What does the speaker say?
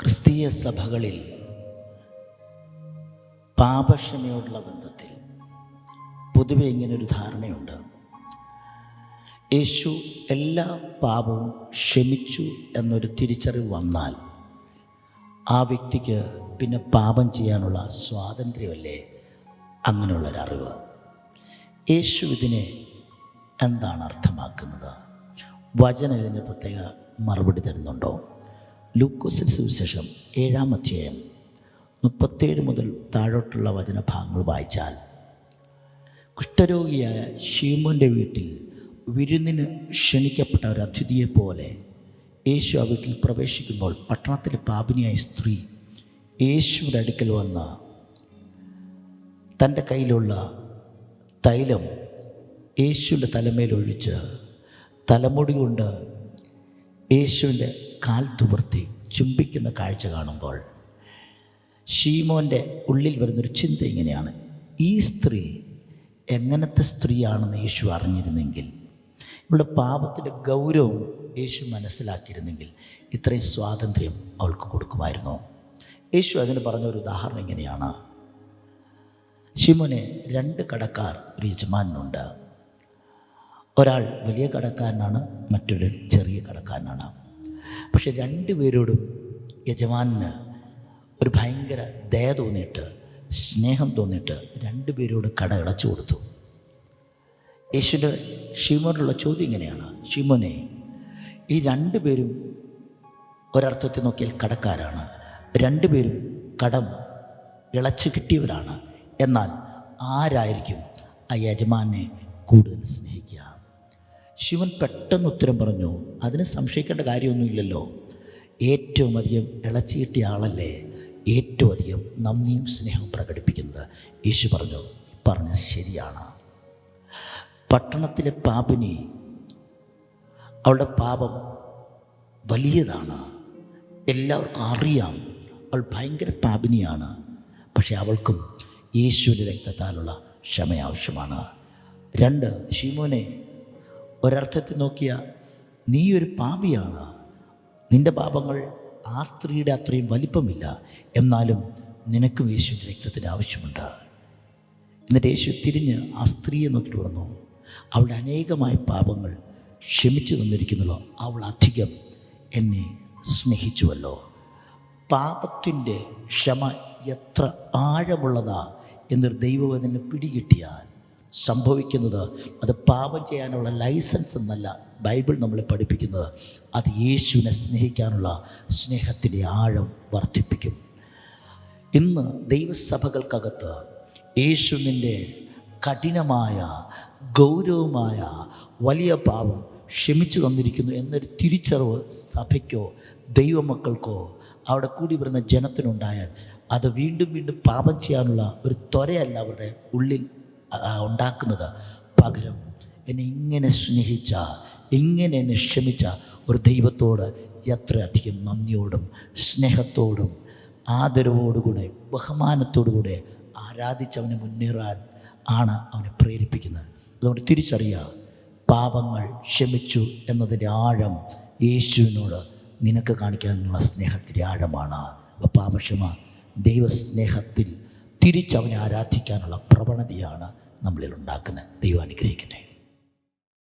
ക്രിസ്തീയ സഭകളിൽ പാപക്ഷമയോടുള്ള ബന്ധത്തിൽ പൊതുവെ ഇങ്ങനൊരു ധാരണയുണ്ട്. യേശു എല്ലാ പാപവും ക്ഷമിച്ചു എന്നൊരു തിരിച്ചറിവ് വന്നാൽ ആ വ്യക്തിക്ക് പിന്നെ പാപം ചെയ്യാനുള്ള സ്വാതന്ത്ര്യമല്ലേ? അങ്ങനെയുള്ളൊരറിവ്. യേശു ഇതിനെ എന്താണ് അർത്ഥമാക്കുന്നത്? വചന ഇതിന് പ്രത്യേക മറുപടി തരുന്നുണ്ടോ? ലൂക്കോസിന് സുവിശേഷം ഏഴാം അധ്യായം മുപ്പത്തേഴ് മുതൽ താഴോട്ടുള്ള വചനഭാഗങ്ങൾ വായിച്ചാൽ കുഷ്ഠരോഗിയായ ഷീമോന്റെ വീട്ടിൽ വിരുന്നിന് ക്ഷണിക്കപ്പെട്ട ഒരു അതിഥിയെ പോലെ യേശു ആ വീട്ടിൽ പ്രവേശിക്കുമ്പോൾ പട്ടണത്തിലെ പാപിനിയായ സ്ത്രീ യേശുവിന്റെ അടുക്കൽ വന്ന് തന്റെ കയ്യിലുള്ള തൈലം യേശുവിന്റെ തലമേലൊഴിച്ച് തലമുടി കൊണ്ട് യേശുവിന്റെ കാൽ തുവർത്തി ചുംബിക്കുന്ന കാഴ്ച കാണുമ്പോൾ ഷീമോന്റെ ഉള്ളിൽ വരുന്നൊരു ചിന്ത ഇങ്ങനെയാണ്. ഈ സ്ത്രീ എങ്ങനത്തെ സ്ത്രീയാണെന്ന് യേശു അറിഞ്ഞിരുന്നെങ്കിൽ ഇവളുടെ പാപത്തിന്റെ ഗൗരവം യേശു മനസ്സിലാക്കിയിരുന്നെങ്കിൽ ഇത്രയും സ്വാതന്ത്ര്യം അവൾക്ക് കൊടുക്കുമായിരുന്നു. യേശു അതിന് പറഞ്ഞ ഒരു ഉദാഹരണം ഇങ്ങനെയാണ്. ഷിമോനെ രണ്ട് കടക്കാർ ഒരു യജമാനുണ്ട് ഒരാൾ വലിയ കടക്കാരനാണ് മറ്റൊരു ചെറിയ കടക്കാരനാണ്. പക്ഷെ രണ്ടുപേരോടും യജമാന് ഒരു ഭയങ്കര ദയ തോന്നിയിട്ട് സ്നേഹം തോന്നിയിട്ട് രണ്ടുപേരോട് കട ഇളച്ചു കൊടുത്തു. യേശുവിന്റെ ഷീമോനുള്ള ചോദ്യം ഇങ്ങനെയാണ്. ഷീമോനെ ഈ രണ്ടുപേരും ഒരർത്ഥത്തിൽ നോക്കിയാൽ കടക്കാരാണ്. രണ്ടുപേരും കടം ഇളച്ചു കിട്ടിയവരാണ്. എന്നാൽ ആരായിരിക്കും ആ യജമാനെ കൂടുതൽ സ്നേഹിക്കുക? ശിവൻ പെട്ടെന്ന് ഉത്തരം പറഞ്ഞു അതിന് സംശയിക്കേണ്ട കാര്യമൊന്നുമില്ലല്ലോ. ഏറ്റവും അധികം ഇളച്ചു കിട്ടിയ ആളല്ലേ ഏറ്റവും അധികം നന്ദിയും സ്നേഹവും പ്രകടിപ്പിക്കുന്നത്? യേശു പറഞ്ഞു പറഞ്ഞ ശരിയാണ്. പട്ടണത്തിലെ പാപിനി അവളുടെ പാപം വലിയതാണ്. എല്ലാവർക്കും അറിയാം അവൾ ഭയങ്കര പാപിനിയാണ്. പക്ഷേ അവൾക്കും യേശുവിന്റെ രക്തത്താലുള്ള ക്ഷമ ആവശ്യമാണ്. രണ്ട് ഷീമോനെ ഒരർത്ഥത്തിൽ നോക്കിയ നീ ഒരു പാപിയാണ്. നിന്റെ പാപങ്ങൾ ആ സ്ത്രീയുടെ അത്രയും വലിപ്പമില്ല. എന്നാലും നിനക്കും യേശുവിന്റെ രക്തത്തിന്റെ ആവശ്യമുണ്ട്. എന്നിട്ട് യേശു തിരിഞ്ഞ് ആ സ്ത്രീയെ നോക്കിയിട്ട് പറഞ്ഞു അവളുടെ അനേകമായ പാപങ്ങൾ ക്ഷമിച്ചു തന്നിരിക്കുന്നല്ലോ അവൾ അധികം എന്നെ സ്നേഹിച്ചുവല്ലോ. പാപത്തിന്റെ ക്ഷമ എത്ര ആഴമുള്ളതാ എന്നൊരു ദൈവവചനം പിടികിട്ടിയാൽ സംഭവിക്കുന്നത്. അത് പാപം ചെയ്യാനുള്ള ലൈസൻസ് എന്നല്ല ബൈബിൾ നമ്മളെ പഠിപ്പിക്കുന്നത്. അത് യേശുവിനെ സ്നേഹിക്കാനുള്ള സ്നേഹത്തിന്റെ ആഴം വർദ്ധിപ്പിക്കും. ഇന്ന് ദൈവസഭകൾക്കകത്ത് യേശുവിന്റെ കഠിനമായ ഗൗരവമായ വലിയ പാപം ക്ഷമിച്ചു തന്നിരിക്കുന്നു എന്നൊരു തിരിച്ചറിവ് സഭയ്ക്കോ ദൈവമക്കൾക്കോ അവിടെ കൂടി വരുന്ന ജനത്തിനുണ്ടായാൽ അത് വീണ്ടും വീണ്ടും പാപം ചെയ്യാനുള്ള ഒരു ത്വരയല്ല അവരുടെ ഉള്ളിൽ ഉണ്ടാക്കുന്നത്. പകരം എന്നെ ഇങ്ങനെ സ്നേഹിച്ച ഇങ്ങനെ എന്നെ ക്ഷമിച്ച ഒരു ദൈവത്തോട് എത്രയധികം നന്ദിയോടും സ്നേഹത്തോടും ആദരവോടുകൂടെ ബഹുമാനത്തോടുകൂടെ ആരാധിച്ചവനെ മുന്നേറാൻ ആണ് അവനെ പ്രേരിപ്പിക്കുന്നത്. അതുകൊണ്ട് തിരിച്ചറിയുക പാപങ്ങൾ ക്ഷമിച്ചു എന്നതിന്റെ ആഴം യേശുവിനോട് നിനക്ക് കാണിക്കാനുള്ള സ്നേഹത്തിന്റെ ആഴമാണ്. അപ്പോൾ പാപക്ഷമ ദൈവസ്നേഹത്തിൽ തിരിച്ചവനെ ആരാധിക്കാനുള്ള പ്രവണതയാണ് നമ്മളിൽ ഉണ്ടാക്കുന്നത്. ദൈവം അനുഗ്രഹിക്കട്ടെ.